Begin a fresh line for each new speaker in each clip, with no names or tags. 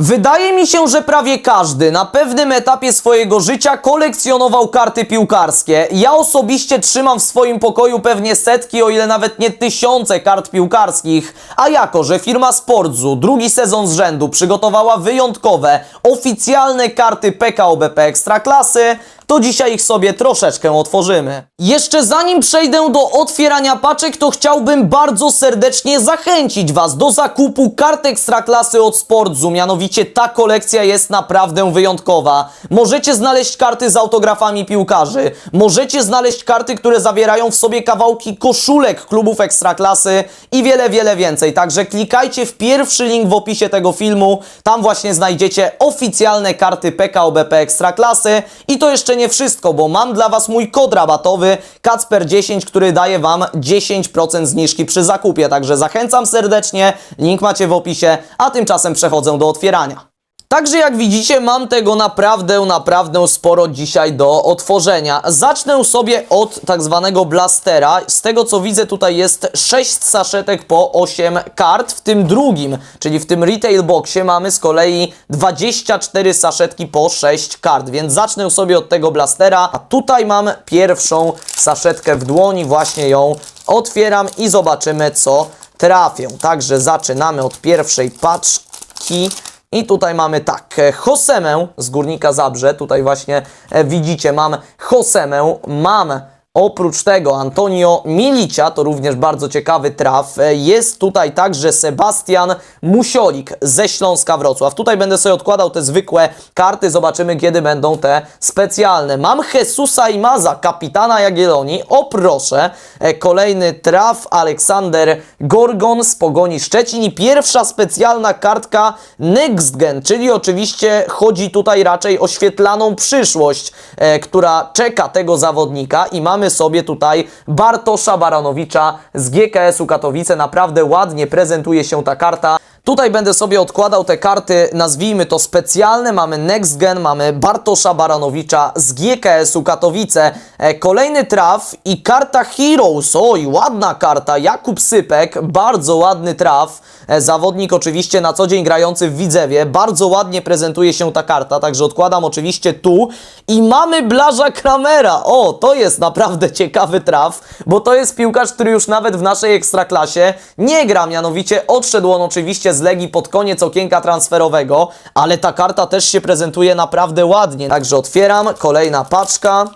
Wydaje mi się, że prawie każdy na pewnym etapie swojego życia kolekcjonował karty piłkarskie. Ja osobiście trzymam w swoim pokoju pewnie setki, o ile nawet nie tysiące kart piłkarskich. A jako, że firma Sportzu drugi sezon z rzędu przygotowała wyjątkowe, oficjalne karty PKO BP Ekstraklasy, to dzisiaj ich sobie troszeczkę otworzymy. Jeszcze zanim przejdę do otwierania paczek, to chciałbym bardzo serdecznie zachęcić Was do zakupu kart Ekstraklasy od Sportzu. Mianowicie ta kolekcja jest naprawdę wyjątkowa. Możecie znaleźć karty z autografami piłkarzy. Możecie znaleźć karty, które zawierają w sobie kawałki koszulek klubów Ekstraklasy i wiele, wiele więcej. Także klikajcie w pierwszy link w opisie tego filmu. Tam właśnie znajdziecie oficjalne karty PKO BP Ekstraklasy. I to jeszcze nie wszystko, bo mam dla Was mój kod rabatowy Kacper10, który daje Wam 10% zniżki przy zakupie. Także zachęcam serdecznie, link macie w opisie, a tymczasem przechodzę do otwierania. Także jak widzicie, mam tego naprawdę, naprawdę sporo dzisiaj do otworzenia. Zacznę sobie od tak zwanego blastera. Z tego co widzę, tutaj jest 6 saszetek po 8 kart. W tym drugim, czyli w tym retail boxie, mamy z kolei 24 saszetki po 6 kart. Więc zacznę sobie od tego blastera. A tutaj mam pierwszą saszetkę w dłoni, właśnie ją otwieram i zobaczymy, co trafię. Także zaczynamy od pierwszej paczki. I tutaj mamy tak, e, Hosemę z Górnika Zabrze, tutaj właśnie e, widzicie, mam Hosemę, mam oprócz tego Antonio Milicia, to również bardzo ciekawy traf, E, jest tutaj także Sebastian Musiolik ze Śląska Wrocław. Tutaj będę sobie odkładał te zwykłe karty, zobaczymy kiedy będą te specjalne. Mam Jesusa Imaza, kapitana Jagiellonii, o proszę, E, kolejny traf, Aleksander Gorgon z Pogoni Szczecin i pierwsza specjalna kartka Next Gen, czyli oczywiście chodzi tutaj raczej o świetlaną przyszłość, e, która czeka tego zawodnika i mamy sobie tutaj Bartosza Baranowicza z GKS-u Katowice, naprawdę ładnie prezentuje się ta karta. Tutaj będę sobie odkładał te karty, nazwijmy to specjalne. Mamy Next Gen, mamy Bartosza Baranowicza z GKS-u Katowice. E, kolejny traf i karta Heroes. Oj, ładna karta. Jakub Sypek, bardzo ładny traf. E, zawodnik oczywiście na co dzień grający w Widzewie. Bardzo ładnie prezentuje się ta karta, także odkładam oczywiście tu. I mamy Blaża Kramera. O, to jest naprawdę ciekawy traf, bo to jest piłkarz, który już nawet w naszej ekstraklasie nie gra. Mianowicie odszedł on oczywiście z Legii pod koniec okienka transferowego, ale ta karta też się prezentuje naprawdę ładnie. Także otwieram, kolejna paczka.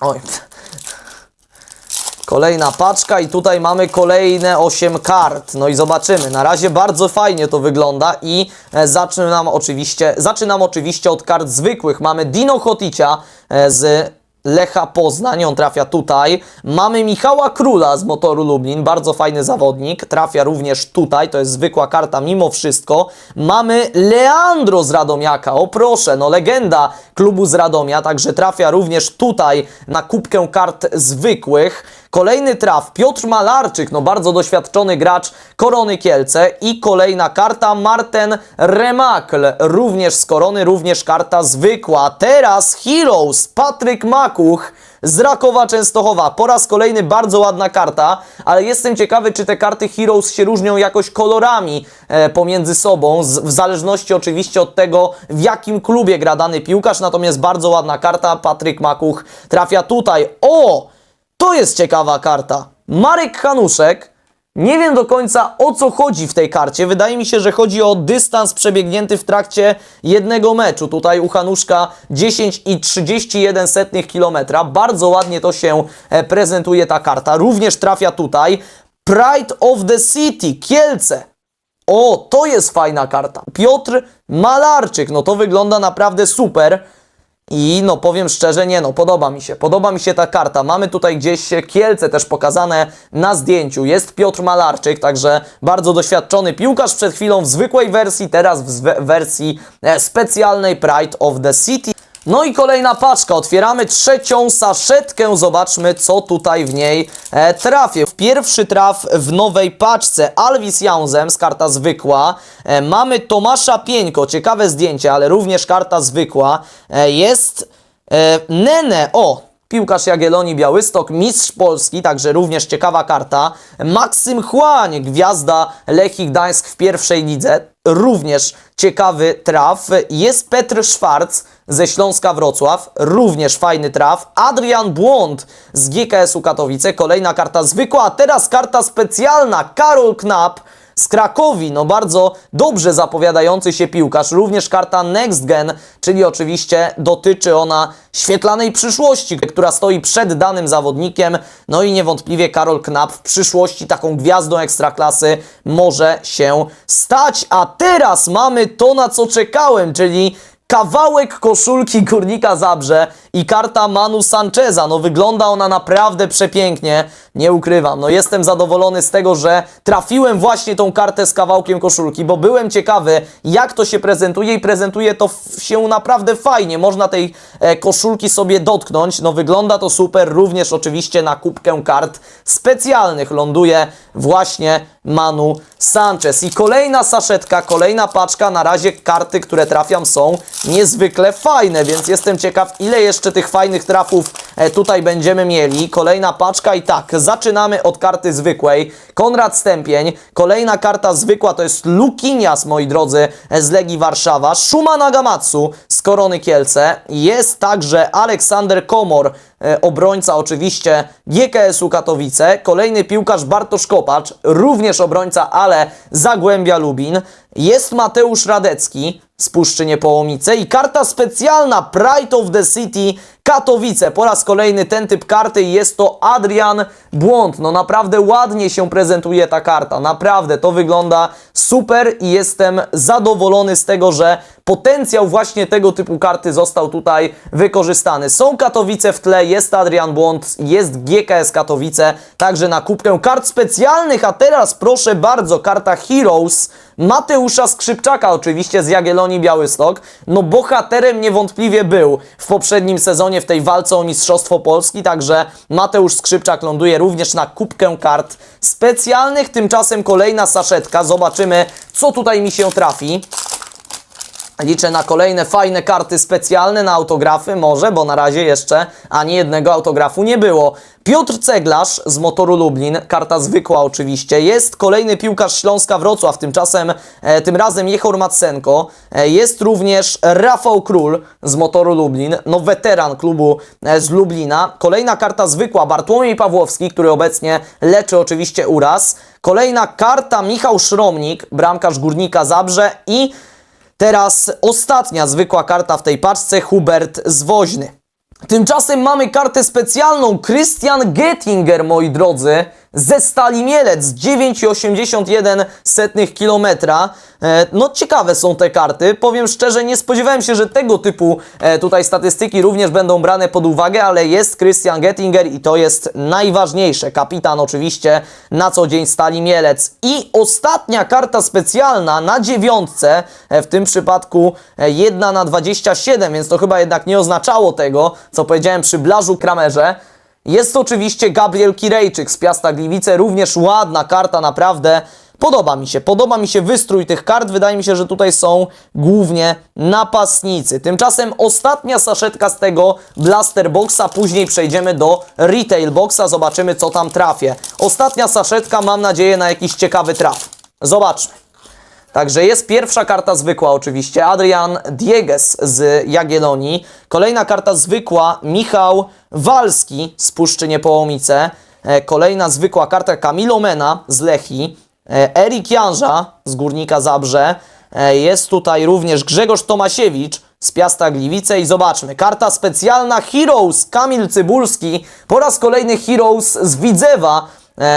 Oj. Kolejna paczka i tutaj mamy kolejne 8 kart. No i zobaczymy. Na razie bardzo fajnie to wygląda i e, zaczynam oczywiście, zaczynam oczywiście od kart zwykłych. Mamy Dino Hoticia e, z Lecha Poznań, on trafia tutaj. Mamy Michała Króla z Motoru Lublin, bardzo fajny zawodnik, trafia również tutaj, to jest zwykła karta mimo wszystko. Mamy Leandro z Radomiaka, o proszę, no legenda klubu z Radomia, także trafia również tutaj na kubkę kart zwykłych. Kolejny traf, Piotr Malarczyk, no bardzo doświadczony gracz Korony Kielce i kolejna karta, Marten Remakl, również z Korony, również karta zwykła. Teraz Heroes, Patryk Makuch z Rakowa Częstochowa. Po raz kolejny bardzo ładna karta, ale jestem ciekawy, czy te karty Heroes się różnią jakoś kolorami e, pomiędzy sobą, z, w zależności oczywiście od tego, w jakim klubie gra dany piłkarz, natomiast bardzo ładna karta, Patryk Makuch trafia tutaj. O! To jest ciekawa karta. Marek Hanuszek. Nie wiem do końca o co chodzi w tej karcie. Wydaje mi się, że chodzi o dystans przebiegnięty w trakcie jednego meczu. Tutaj u Hanuszka 10,31 setnych kilometra. Bardzo ładnie to się e, prezentuje ta karta. Również trafia tutaj. Pride of the City, Kielce. O, to jest fajna karta. Piotr Malarczyk. No to wygląda naprawdę super. I no powiem szczerze, nie no, podoba mi się, podoba mi się ta karta. Mamy tutaj gdzieś Kielce też pokazane na zdjęciu. Jest Piotr Malarczyk, także bardzo doświadczony piłkarz przed chwilą w zwykłej wersji, teraz w wersji e, specjalnej Pride of the City. No i kolejna paczka. Otwieramy trzecią saszetkę. Zobaczmy, co tutaj w niej e, trafię. Pierwszy traf w nowej paczce. Alvis Jaunzems, karta zwykła. E, mamy Tomasza Pieńko, ciekawe zdjęcie, ale również karta zwykła. E, jest e, Nene, o, Piłkarz Jagiellonii Białystok, mistrz Polski, także również ciekawa karta. Maksym Chłań, gwiazda Lechii Gdańsk w pierwszej lidze. Również ciekawy traf. Jest Petr Szwarc ze Śląska Wrocław, również fajny traf. Adrian Błąd z GKS-u Katowice, kolejna karta zwykła, a teraz karta specjalna. Karol Knap z Krakowi, no bardzo dobrze zapowiadający się piłkarz. Również karta Next Gen, czyli oczywiście dotyczy ona świetlanej przyszłości, która stoi przed danym zawodnikiem. No i niewątpliwie Karol Knap w przyszłości taką gwiazdą ekstraklasy może się stać. A teraz mamy to, na co czekałem, czyli kawałek koszulki Górnika Zabrze i karta Manu Sancheza. No wygląda ona naprawdę przepięknie, nie ukrywam. No jestem zadowolony z tego, że trafiłem właśnie tą kartę z kawałkiem koszulki, bo byłem ciekawy, jak to się prezentuje i prezentuje to się naprawdę fajnie. Można tej e, koszulki sobie dotknąć. No wygląda to super, również oczywiście na kubkę kart specjalnych ląduje właśnie Manu Sanchez. I kolejna saszetka, kolejna paczka. Na razie karty, które trafiam są niezwykle fajne, więc jestem ciekaw, ile jeszcze tych fajnych trafów e, tutaj będziemy mieli. Kolejna paczka i tak, zaczynamy od karty zwykłej. Konrad Stępień, kolejna karta zwykła to jest Lukinias, moi drodzy, e, z Legii Warszawa. Shuma Nagamatsu z Korony Kielce. Jest także Aleksander Komor, e, obrońca oczywiście GKS-u Katowice. Kolejny piłkarz Bartosz Kopacz, również obrońca, ale Zagłębia Lubin. Jest Mateusz Radecki z Puszczy Niepołomice i karta specjalna Pride of the City Katowice. Po raz kolejny ten typ karty jest to Adrian Błąd. No naprawdę ładnie się prezentuje ta karta. Naprawdę to wygląda super i jestem zadowolony z tego, że potencjał właśnie tego typu karty został tutaj wykorzystany. Są Katowice w tle, jest Adrian Błąd, jest GKS Katowice, także na kubkę kart specjalnych, a teraz proszę bardzo, karta Heroes Mateusza Skrzypczaka, oczywiście z Jagiellonii Białystok. No bohaterem niewątpliwie był w poprzednim sezonie w tej walce o Mistrzostwo Polski, także Mateusz Skrzypczak ląduje również na kubkę kart specjalnych. Tymczasem kolejna saszetka, zobaczymy co tutaj mi się trafi. Liczę na kolejne fajne karty specjalne, na autografy może, bo na razie jeszcze ani jednego autografu nie było. Piotr Ceglarz z Motoru Lublin, karta zwykła oczywiście. Jest kolejny piłkarz Śląska Wrocław, tymczasem e, tym razem Jechor Matsenko. E, jest również Rafał Król z Motoru Lublin, no weteran klubu e, z Lublina. Kolejna karta zwykła Bartłomiej Pawłowski, który obecnie leczy oczywiście uraz. Kolejna karta Michał Szromnik, bramkarz Górnika Zabrze i Teraz ostatnia zwykła karta w tej paczce, Hubert Zwoźny. Tymczasem mamy kartę specjalną, Christian Gettinger, moi drodzy, ze Stali Mielec, 9,81 setnych kilometra. E, No ciekawe są te karty, powiem szczerze, nie spodziewałem się, że tego typu e, tutaj statystyki również będą brane pod uwagę, ale jest Christian Gettinger i to jest najważniejsze. Kapitan oczywiście na co dzień Stali Mielec. I ostatnia karta specjalna na dziewiątce, e, w tym przypadku e, 1 na 27, więc to chyba jednak nie oznaczało tego, co powiedziałem przy Blażu Kramerze. Jest oczywiście Gabriel Kirejczyk z Piasta Gliwice, również ładna karta, naprawdę podoba mi się. Podoba mi się wystrój tych kart, wydaje mi się, że tutaj są głównie napastnicy. Tymczasem ostatnia saszetka z tego Blaster Boxa, później przejdziemy do Retail Boxa, zobaczymy co tam trafię. Ostatnia saszetka, mam nadzieję na jakiś ciekawy traf. Zobaczmy. Także jest pierwsza karta zwykła oczywiście, Adrian Dieges z Jagiellonii. Kolejna karta zwykła, Michał Walski z Puszczy Niepołomice. E, Kolejna zwykła karta Kamilo Mena z Lechii. E, Erik Janża z Górnika Zabrze. E, Jest tutaj również Grzegorz Tomasiewicz z Piasta Gliwice i zobaczmy, karta specjalna Heroes Kamil Cybulski, po raz kolejny Heroes z Widzewa,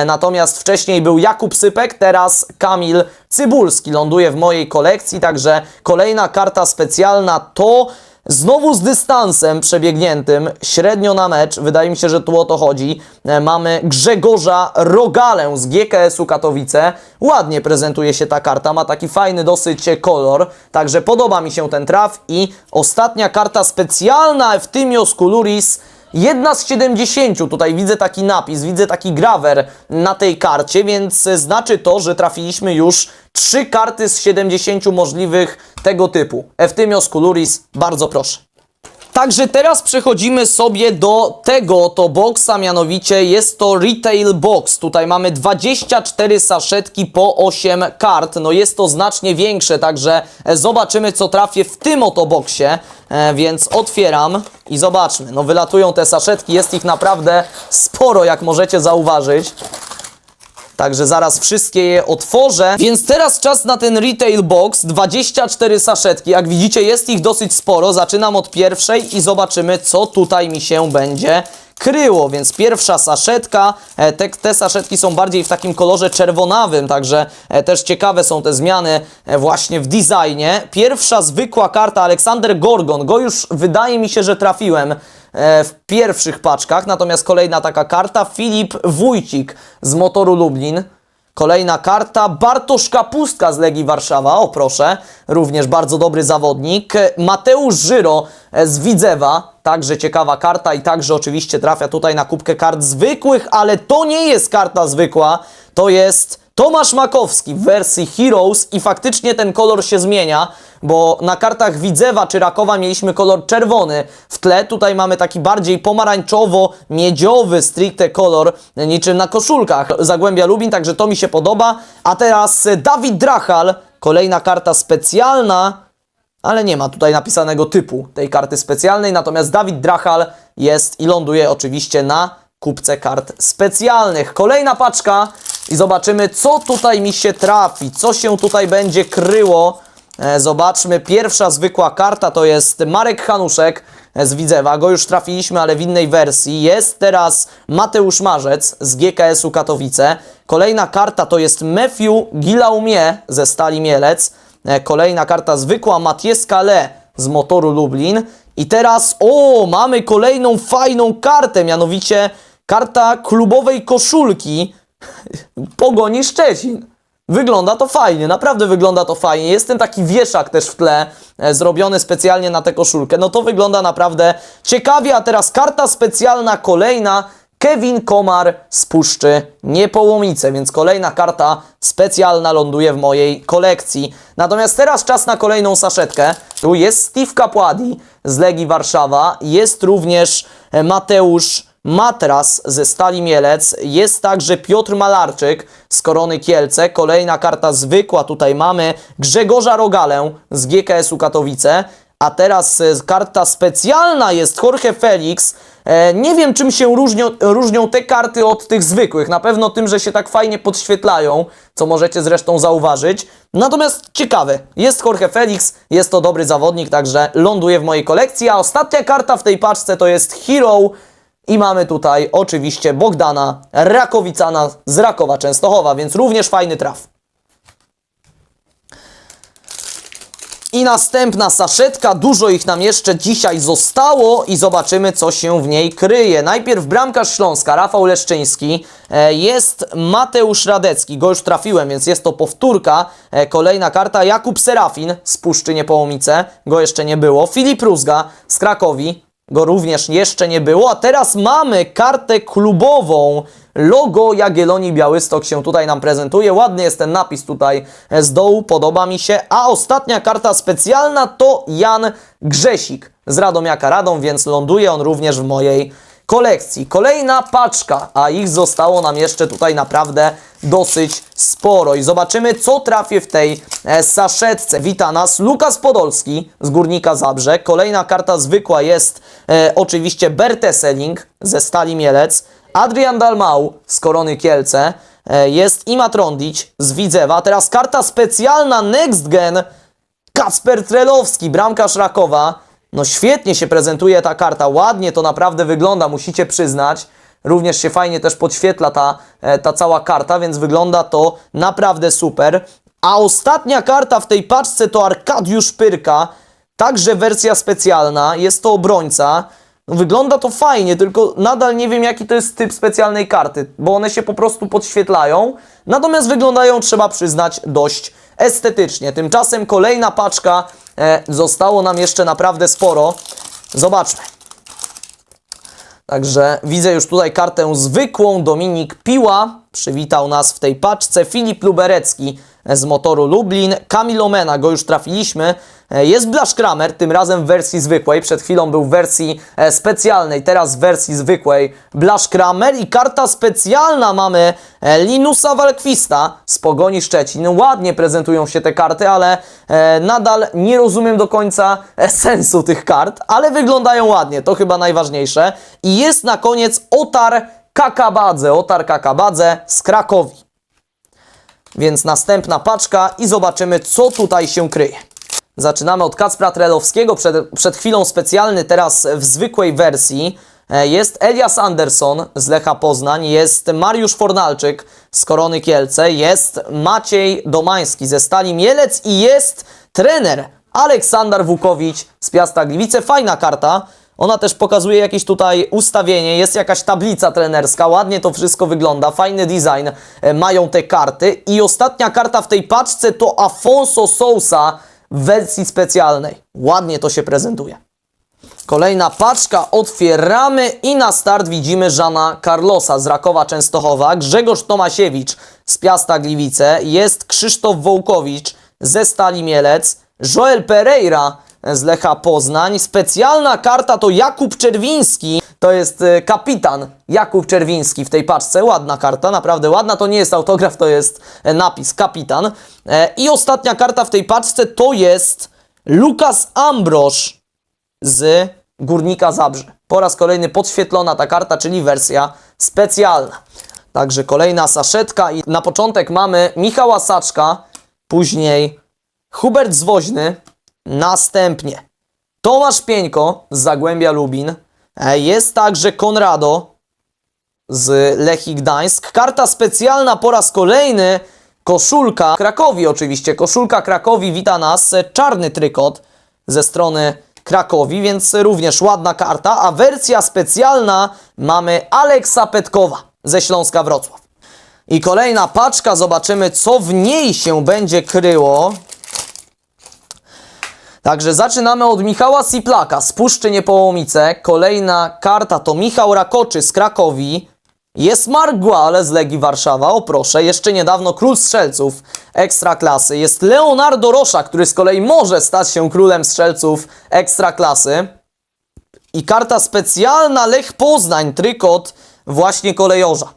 Natomiast wcześniej był Jakub Sypek, teraz Kamil Cybulski ląduje w mojej kolekcji, także kolejna karta specjalna to znowu z dystansem przebiegniętym, średnio na mecz, wydaje mi się, że tu o to chodzi. E, Mamy Grzegorza Rogalę z GKS-u Katowice. Ładnie prezentuje się ta karta, ma taki fajny dosyć kolor, także podoba mi się ten traf i ostatnia karta specjalna Eftimios Kuluris Jedna z 70, tutaj widzę taki napis, widzę taki grawer na tej karcie, więc znaczy to, że trafiliśmy już trzy karty z 70 możliwych tego typu. Eftimios Kuluris, bardzo proszę. Także teraz przechodzimy sobie do tego oto boxa, mianowicie jest to Retail Box. Tutaj mamy 24 saszetki po 8 kart. No jest to znacznie większe, także e, zobaczymy co trafię w tym oto boxie. E, więc otwieram i zobaczmy. No wylatują te saszetki, jest ich naprawdę sporo, jak możecie zauważyć. Także zaraz wszystkie je otworzę. Więc teraz czas na ten retail box. 24 saszetki. Jak widzicie, jest ich dosyć sporo. Zaczynam od pierwszej i zobaczymy, co tutaj mi się będzie kryło. Więc pierwsza saszetka. E, Te, te saszetki są bardziej w takim kolorze czerwonawym, także e, też ciekawe są te zmiany e, właśnie w designie. Pierwsza zwykła karta Aleksander Gorgon. Go już wydaje mi się, że trafiłem w pierwszych paczkach. Natomiast kolejna taka karta Filip Wójcik z motoru Lublin. Kolejna karta Bartosz Kapustka z Legii Warszawa. O proszę, również bardzo dobry zawodnik. Mateusz Żyro e, z Widzewa. Także ciekawa karta i także oczywiście trafia tutaj na kubkę kart zwykłych, ale to nie jest karta zwykła. To jest Tomasz Makowski w wersji Heroes i faktycznie ten kolor się zmienia, bo na kartach Widzewa czy Rakowa mieliśmy kolor czerwony w tle, tutaj mamy taki bardziej pomarańczowo-miedziowy stricte kolor, niczym na koszulkach Zagłębia Lubin, także to mi się podoba. A teraz Dawid Drachal, kolejna karta specjalna, ale nie ma tutaj napisanego typu tej karty specjalnej, natomiast Dawid Drachal jest i ląduje oczywiście na kubce kart specjalnych. Kolejna paczka i zobaczymy, co tutaj mi się trafi, co się tutaj będzie kryło. E, Zobaczmy, pierwsza zwykła karta to jest Marek Hanuszek e, z Widzewa, go już trafiliśmy, ale w innej wersji. Jest teraz Mateusz Marzec z GKS-u Katowice. Kolejna karta to jest Matthew Gilaumie ze Stali Mielec. E, Kolejna karta zwykła Mathieu Le z motoru Lublin. I teraz, o, mamy kolejną fajną kartę, mianowicie karta klubowej koszulki Pogoni Szczecin. Wygląda to fajnie, naprawdę wygląda to fajnie. Jest ten taki wieszak też w tle, e, zrobiony specjalnie na tę koszulkę. No to wygląda naprawdę ciekawie, a teraz karta specjalna kolejna. Kevin Komar z Puszczy Niepołomice, więc kolejna karta specjalna ląduje w mojej kolekcji. Natomiast teraz czas na kolejną saszetkę. Tu jest Steve Kapładi z Legii Warszawa, jest również e, Mateusz Matras ze Stali Mielec, jest także Piotr Malarczyk z Korony Kielce, kolejna karta zwykła, tutaj mamy. Grzegorza Rogalę z GKS-u Katowice, a teraz e, karta specjalna jest Jorge Felix. E, nie wiem czym się różnią, różnią te karty od tych zwykłych, na pewno tym, że się tak fajnie podświetlają, co możecie zresztą zauważyć. Natomiast ciekawe, jest Jorge Felix, jest to dobry zawodnik, także ląduje w mojej kolekcji, a ostatnia karta w tej paczce to jest Hero i mamy tutaj oczywiście Bogdana Rakowicana z Rakowa Częstochowa, więc również fajny traf. I następna saszetka, dużo ich nam jeszcze dzisiaj zostało i zobaczymy co się w niej kryje. Najpierw bramkarz Śląska, Rafał Leszczyński, e, jest Mateusz Radecki, go już trafiłem, więc jest to powtórka. E, Kolejna karta, Jakub Serafin z Puszczy Niepołomice, go jeszcze nie było. Filip Rózga z Krakowi, go również jeszcze nie było, a teraz mamy kartę klubową. Logo Jagiellonii Białystok się tutaj nam prezentuje. Ładny jest ten napis tutaj z dołu, podoba mi się. A ostatnia karta specjalna to Jan Grzesik z Radomiaka Radom, więc ląduje on również w mojej kolekcji. Kolejna paczka, a ich zostało nam jeszcze tutaj naprawdę dosyć sporo. I zobaczymy, co trafię w tej e, saszetce. Wita nas Lukas Podolski z Górnika Zabrze. Kolejna karta zwykła jest e, oczywiście Berteseling ze Stali Mielec. Adrian Dalmau z Korony Kielce. E, jest Ima Trondić z Widzewa. Teraz karta specjalna Next Gen Kacper Trelowski, bramkarz Rakowa. No świetnie się prezentuje ta karta, ładnie to naprawdę wygląda, musicie przyznać. Również się fajnie też podświetla ta, e, ta cała karta, więc wygląda to naprawdę super. A ostatnia karta w tej paczce to Arkadiusz Pyrka, także wersja specjalna, jest to obrońca. No, Wygląda to fajnie, tylko nadal nie wiem jaki to jest typ specjalnej karty, bo one się po prostu podświetlają, natomiast wyglądają, trzeba przyznać, dość estetycznie. Tymczasem kolejna paczka, e, zostało nam jeszcze naprawdę sporo. Zobaczmy. Także widzę już tutaj kartę zwykłą. Dominik Piła przywitał nas w tej paczce. Filip Luberecki z motoru Lublin. Kamilomena, go już trafiliśmy. E, Jest Blasz Kramer, tym razem w wersji zwykłej. Przed chwilą był w wersji e, specjalnej, teraz w wersji zwykłej Blasz Kramer. I karta specjalna mamy e, Linusa Walkwista z Pogoni Szczecin. Ładnie prezentują się te karty, ale nadal nie rozumiem do końca sensu tych kart, ale wyglądają ładnie, to chyba najważniejsze. I jest na koniec Otar Kakabadze, Otar Kakabadze z Krakowi. Więc następna paczka i zobaczymy, co tutaj się kryje. Zaczynamy od Kacpra Trelowskiego, przed, przed chwilą specjalny, teraz w zwykłej wersji. E, Jest Elias Anderson z Lecha Poznań, jest Mariusz Fornalczyk z Korony Kielce, jest Maciej Domański ze Stali Mielec i jest trener Aleksander Wukowicz z Piasta Gliwice. Fajna karta. Ona też pokazuje jakieś tutaj ustawienie, jest jakaś tablica trenerska, ładnie to wszystko wygląda, fajny design e, mają te karty. I ostatnia karta w tej paczce to Afonso Sousa w wersji specjalnej. Ładnie to się prezentuje. Kolejna paczka, otwieramy i na start widzimy Żana Carlosa z Rakowa Częstochowa, Grzegorz Tomasiewicz z Piasta Gliwice, jest Krzysztof Wołkowicz ze Stali Mielec, Joel Pereira z Lecha Poznań, specjalna karta to Jakub Czerwiński, to jest e, kapitan Jakub Czerwiński w tej paczce, ładna karta, naprawdę ładna, to nie jest autograf, to jest e, napis kapitan. E, I ostatnia karta w tej paczce to jest Lukas Ambrosz z Górnika Zabrze. Po raz kolejny podświetlona ta karta, czyli wersja specjalna. Także kolejna saszetka i na początek mamy Michała Saczka, później Hubert Zwoźny, następnie Tomasz Pieńko z Zagłębia Lubin, e, jest także Konrado z Lechii Gdańsk. Karta specjalna po raz kolejny, koszulka Krakowi oczywiście, koszulka Krakowi wita nas, e, czarny trykot ze strony Krakowi, więc również ładna karta, a wersja specjalna mamy Aleksa Petkowa ze Śląska Wrocław. I kolejna paczka, zobaczymy co w niej się będzie kryło. Także zaczynamy od Michała Siplaka z Puszczy Niepołomice. Kolejna karta to Michał Rakoczy z Krakowi. Jest Mark Guale z Legii Warszawa, o proszę, jeszcze niedawno król strzelców ekstraklasy. Jest Leonardo Rosza, który z kolei może stać się królem strzelców ekstraklasy. I karta specjalna Lech Poznań, trykot właśnie kolejorza.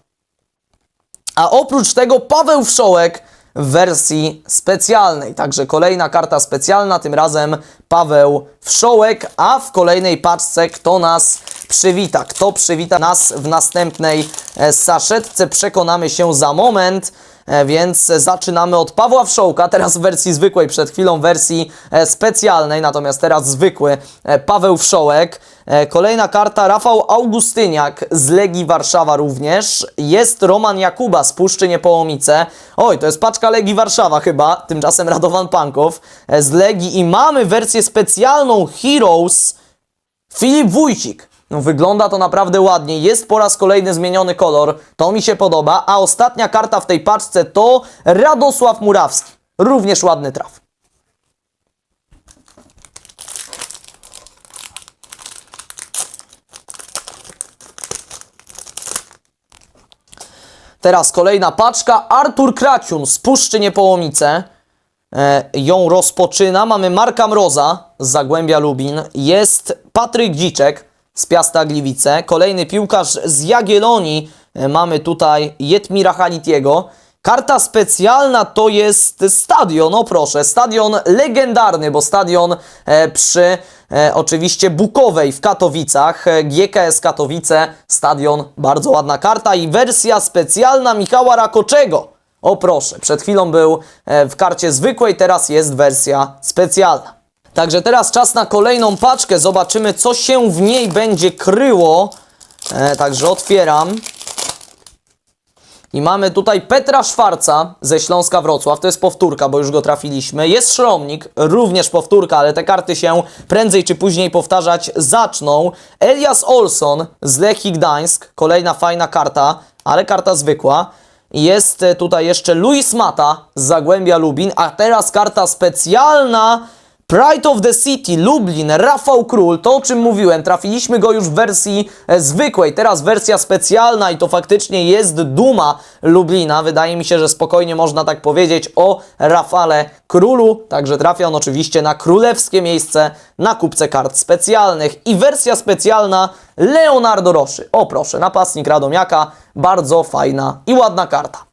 A oprócz tego Paweł Wszołek w wersji specjalnej. Także kolejna karta specjalna, tym razem Paweł Wszołek, a w kolejnej paczce kto nas przywita? Kto przywita nas w następnej e, saszetce? Przekonamy się za moment. E, Więc zaczynamy od Pawła Wszołka, teraz w wersji zwykłej, przed chwilą w wersji e, specjalnej, natomiast teraz zwykły e, Paweł Wszołek. Kolejna karta Rafał Augustyniak z Legii Warszawa również. Jest Roman Jakuba z Puszczy Niepołomice. Oj, to jest paczka Legii Warszawa chyba, tymczasem Radowan Pankow z Legii i mamy wersję specjalną Heroes Filip Wójcik. No, wygląda to naprawdę ładnie. Jest po raz kolejny zmieniony kolor. To mi się podoba. A ostatnia karta w tej paczce to Radosław Murawski. Również ładny traf. Teraz kolejna paczka. Artur Kraciun z Puszczy Niepołomice. E, ją rozpoczyna. Mamy Marka Mroza z Zagłębia Lubin. Jest Patryk Dziczek z Piasta Gliwice. Kolejny piłkarz z Jagiellonii. E, mamy tutaj Jetmira Halitiego. Karta specjalna to jest stadion, no proszę, stadion legendarny, bo stadion e, przy e, oczywiście Bukowej w Katowicach, GKS Katowice, stadion, bardzo ładna karta i wersja specjalna Michała Rakoczego. O proszę, przed chwilą był w karcie zwykłej, teraz jest wersja specjalna. Także teraz czas na kolejną paczkę, zobaczymy co się w niej będzie kryło. E, także otwieram. I mamy tutaj Petra Szwarca ze Śląska Wrocław, to jest powtórka, bo już go trafiliśmy. Jest Szromnik, również powtórka, ale te karty się prędzej czy później powtarzać zaczną. Elias Olson z Lechii Gdańsk, kolejna fajna karta, ale karta zwykła. Jest e, tutaj jeszcze Luis Mata z Zagłębia Lubin, a teraz karta specjalna Pride of the City, Lublin, Rafał Król, to o czym mówiłem, trafiliśmy go już w wersji e, zwykłej, teraz wersja specjalna i to faktycznie jest duma Lublina. Wydaje mi się, że spokojnie można tak powiedzieć o Rafale Królu, także trafia on oczywiście na królewskie miejsce na kupce kart specjalnych. I wersja specjalna Leonardo Roszy. O proszę, napastnik Radomiaka, bardzo fajna i ładna karta.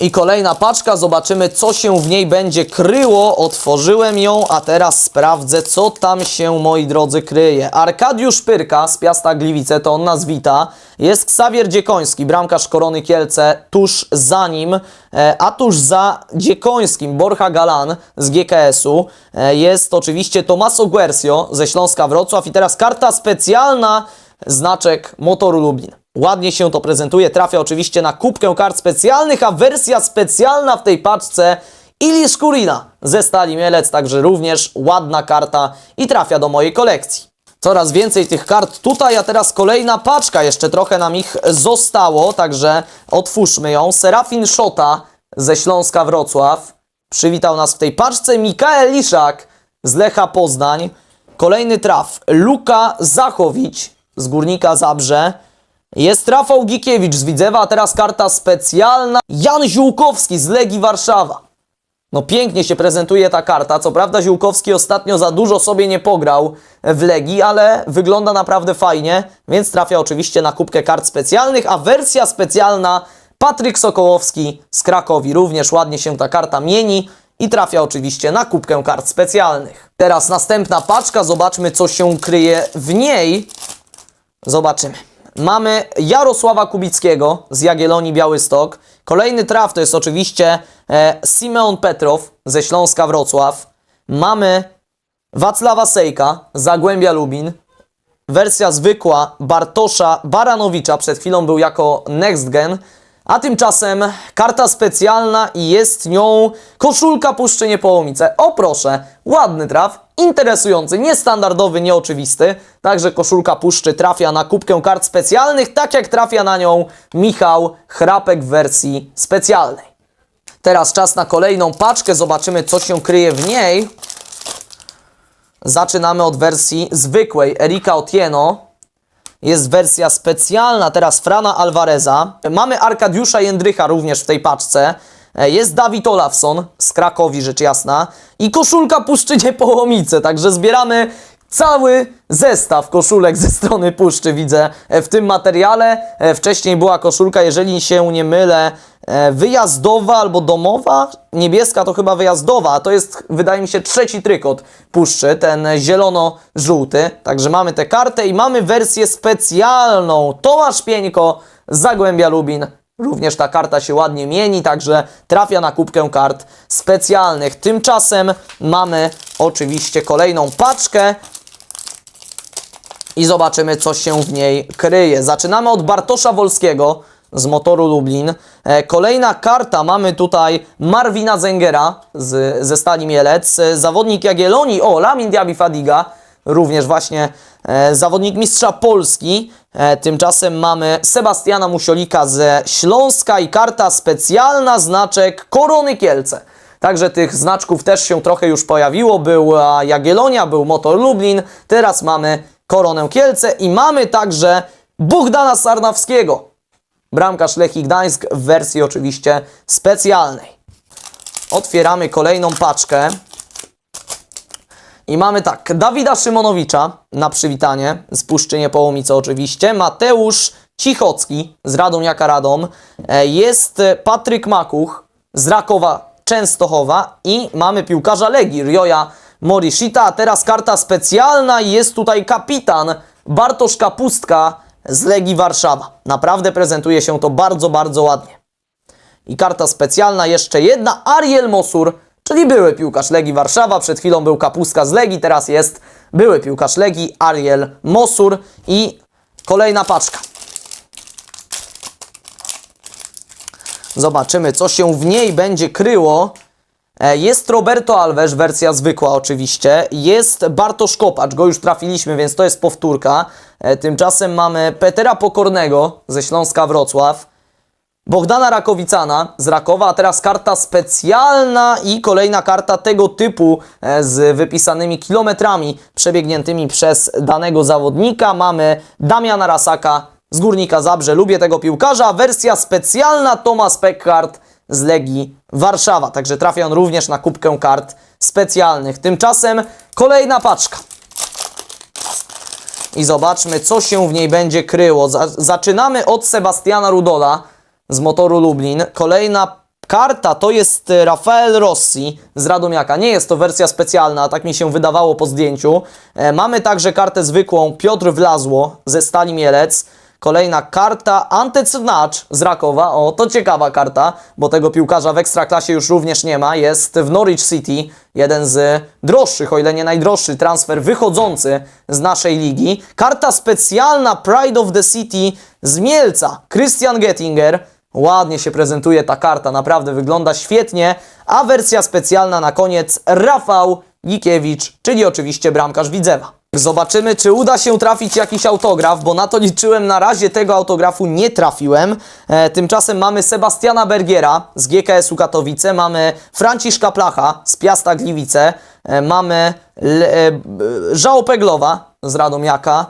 I kolejna paczka, zobaczymy co się w niej będzie kryło. Otworzyłem ją, a teraz sprawdzę co tam się, moi drodzy, kryje. Arkadiusz Pyrka z Piasta Gliwice, to on nas wita. Jest Ksawier Dziekoński, bramkarz Korony Kielce, tuż za nim, e, a tuż za Dziekońskim Borcha Galan z GKS-u e, jest oczywiście Tomaso Guercio ze Śląska Wrocław i teraz karta specjalna, znaczek Motoru Lublin. Ładnie się to prezentuje, trafia oczywiście na kubkę kart specjalnych, a wersja specjalna w tej paczce Ilisz Kurina ze Stali Mielec, także również ładna karta i trafia do mojej kolekcji. Coraz więcej tych kart tutaj, a teraz kolejna paczka, jeszcze trochę nam ich zostało, także otwórzmy ją. Serafin Szota ze Śląska Wrocław przywitał nas w tej paczce. Mikael Liszak z Lecha Poznań. Kolejny traf. Luka Zachowicz z Górnika Zabrze. Jest Rafał Gikiewicz z Widzewa, a teraz karta specjalna. Jan Ziółkowski z Legii Warszawa. No pięknie się prezentuje ta karta. Co prawda Ziółkowski ostatnio za dużo sobie nie pograł w Legii, ale wygląda naprawdę fajnie, więc trafia oczywiście na kubkę kart specjalnych, a wersja specjalna Patryk Sokołowski z Krakowi. Również ładnie się ta karta mieni i trafia oczywiście na kubkę kart specjalnych. Teraz następna paczka, zobaczmy co się kryje w niej. Zobaczymy. Mamy Jarosława Kubickiego z Jagiellonii Białystok. Kolejny traf to jest oczywiście e, Simeon Petrow ze Śląska Wrocław. Mamy Wacława Sejka z Zagłębia Lubin. Wersja zwykła Bartosza Baranowicza przed chwilą był jako Next Gen. A tymczasem karta specjalna i jest nią koszulka Puszczynie Połomice. O proszę, ładny traf, interesujący, niestandardowy, nieoczywisty. Także koszulka Puszczy trafia na kubkę kart specjalnych, tak jak trafia na nią Michał Chrapek w wersji specjalnej. Teraz czas na kolejną paczkę, zobaczymy co się kryje w niej. Zaczynamy od wersji zwykłej Erika Otieno. Jest wersja specjalna teraz Frana Alvareza. Mamy Arkadiusza Jędrycha również w tej paczce. E, Jest Dawid Olafson z Krakowi, rzecz jasna. I koszulka Puszczynie Połomice. Także zbieramy cały zestaw koszulek ze strony Puszczy, widzę e, w tym materiale. E, Wcześniej była koszulka, jeżeli się nie mylę, wyjazdowa albo domowa. Niebieska to chyba wyjazdowa, to jest, wydaje mi się, trzeci trykot Puszczy, ten zielono-żółty. Także mamy tę kartę i mamy wersję specjalną. Tomasz Pieńko Zagłębia Lubin. Również ta karta się ładnie mieni, także trafia na kubkę kart specjalnych. Tymczasem mamy oczywiście kolejną paczkę i zobaczymy, co się w niej kryje. Zaczynamy od Bartosza Wolskiego z motoru Lublin. E, Kolejna karta, mamy tutaj Marwina Zengera z, ze Stali Mielec, E, zawodnik Jagiellonii, o, Lamin Diaby Fadiga, również właśnie e, zawodnik mistrza Polski. E, tymczasem mamy Sebastiana Musiolika ze Śląska i karta specjalna, znaczek Korony Kielce. Także tych znaczków też się trochę już pojawiło. Była Jagiellonia, był Motor Lublin, teraz mamy Koronę Kielce i mamy także Bogdana Sarnawskiego. Bramkarz Lechii Gdańsk w wersji oczywiście specjalnej. Otwieramy kolejną paczkę. I mamy tak, Dawida Szymonowicza na przywitanie z Puszczynie Połomice oczywiście, Mateusz Cichocki z Radomiaka Radom, e, jest Patryk Makuch z Rakowa Częstochowa i mamy piłkarza Legii, Rioja Morishita, a teraz karta specjalna i jest tutaj kapitan Bartosz Kapustka z Legii Warszawa. Naprawdę prezentuje się to bardzo, bardzo ładnie. I karta specjalna, jeszcze jedna, Ariel Mosur, czyli były piłkarz Legii Warszawa. Przed chwilą był Kapustka z Legii, teraz jest były piłkarz Legii, Ariel Mosur. I kolejna paczka. Zobaczymy, co się w niej będzie kryło. E, Jest Roberto Alves, wersja zwykła oczywiście. Jest Bartosz Kopacz, go już trafiliśmy, więc to jest powtórka. E, Tymczasem mamy Petera Pokornego ze Śląska Wrocław. Bogdana Rakowicana z Rakowa, a teraz karta specjalna i kolejna karta tego typu e, z wypisanymi kilometrami przebiegniętymi przez danego zawodnika. Mamy Damiana Rasaka z Górnika Zabrze. Lubię tego piłkarza. Wersja specjalna Tomasz Peckhardt z Legii Warszawa. Także trafia on również na kubkę kart specjalnych. Tymczasem kolejna paczka. I zobaczmy, co się w niej będzie kryło. Za zaczynamy od Sebastiana Rudola z motoru Lublin. Kolejna karta to jest e, Rafael Rossi z Radomiaka. Nie jest to wersja specjalna, tak mi się wydawało po zdjęciu. E, mamy także kartę zwykłą Piotr Wlazło ze Stali Mielec. Kolejna karta Ante z Rakowa. O, to ciekawa karta, bo tego piłkarza w Ekstraklasie już również nie ma. Jest w Norwich City, jeden z droższych, o ile nie najdroższy transfer wychodzący z naszej ligi. Karta specjalna Pride of the City z Mielca. Christian Gettinger. Ładnie się prezentuje ta karta, naprawdę wygląda świetnie. A wersja specjalna na koniec Rafał Gikiewicz, czyli oczywiście bramkarz Widzewa. Zobaczymy, czy uda się trafić jakiś autograf, bo na to liczyłem. Na razie tego autografu nie trafiłem. E, tymczasem mamy Sebastiana Bergiera z GKS-u Katowice, mamy Franciszka Placha z Piasta Gliwice, e, mamy Le, e, Peglowa z Radomiaka,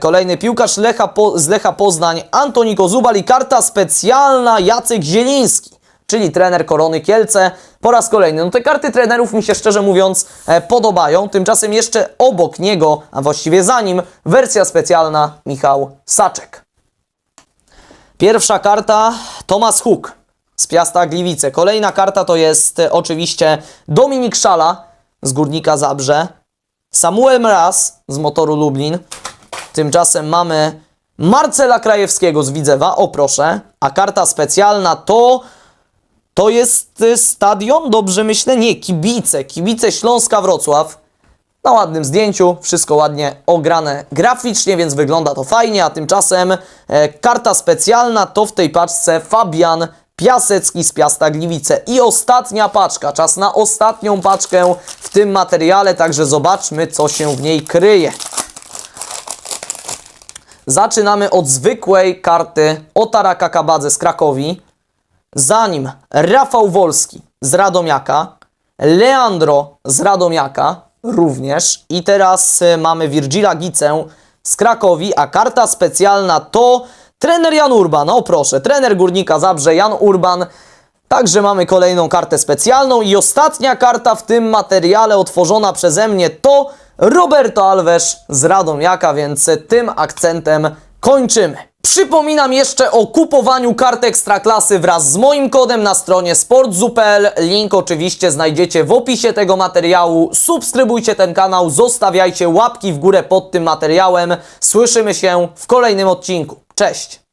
kolejny piłkarz Lecha po, z Lecha Poznań, Antoni Kozubal i karta specjalna Jacek Zieliński czyli trener Korony Kielce. Po raz kolejny. No te karty trenerów mi się szczerze mówiąc e, podobają. Tymczasem jeszcze obok niego, a właściwie za nim, wersja specjalna Michał Saczek. Pierwsza karta Tomasz Huk z Piasta Gliwice. Kolejna karta to jest e, oczywiście Dominik Szala z Górnika Zabrze. Samuel Mraz z Motoru Lublin. Tymczasem mamy Marcela Krajewskiego z Widzewa, o proszę. A karta specjalna to to jest y, stadion, dobrze myślę? Nie, kibice. Kibice Śląska Wrocław. Na ładnym zdjęciu, wszystko ładnie ograne graficznie, więc wygląda to fajnie. A tymczasem e, karta specjalna to w tej paczce Fabian Piasecki z Piasta Gliwice. I ostatnia paczka, czas na ostatnią paczkę w tym materiale, także zobaczmy, co się w niej kryje. Zaczynamy od zwykłej karty Otara Kakabadze z Krakowi. Za nim Rafał Wolski z Radomiaka, Leandro z Radomiaka również i teraz y, mamy Virgila Gicę z Krakowi, a karta specjalna to trener Jan Urban. O proszę, trener Górnika Zabrze Jan Urban. Także mamy kolejną kartę specjalną i ostatnia karta w tym materiale otworzona przeze mnie to Roberto Alves z Radomiaka, więc tym akcentem kończymy. Przypominam jeszcze o kupowaniu kart Ekstraklasy wraz z moim kodem na stronie sportzu.pl. Link oczywiście znajdziecie w opisie tego materiału. Subskrybujcie ten kanał, zostawiajcie łapki w górę pod tym materiałem. Słyszymy się w kolejnym odcinku. Cześć!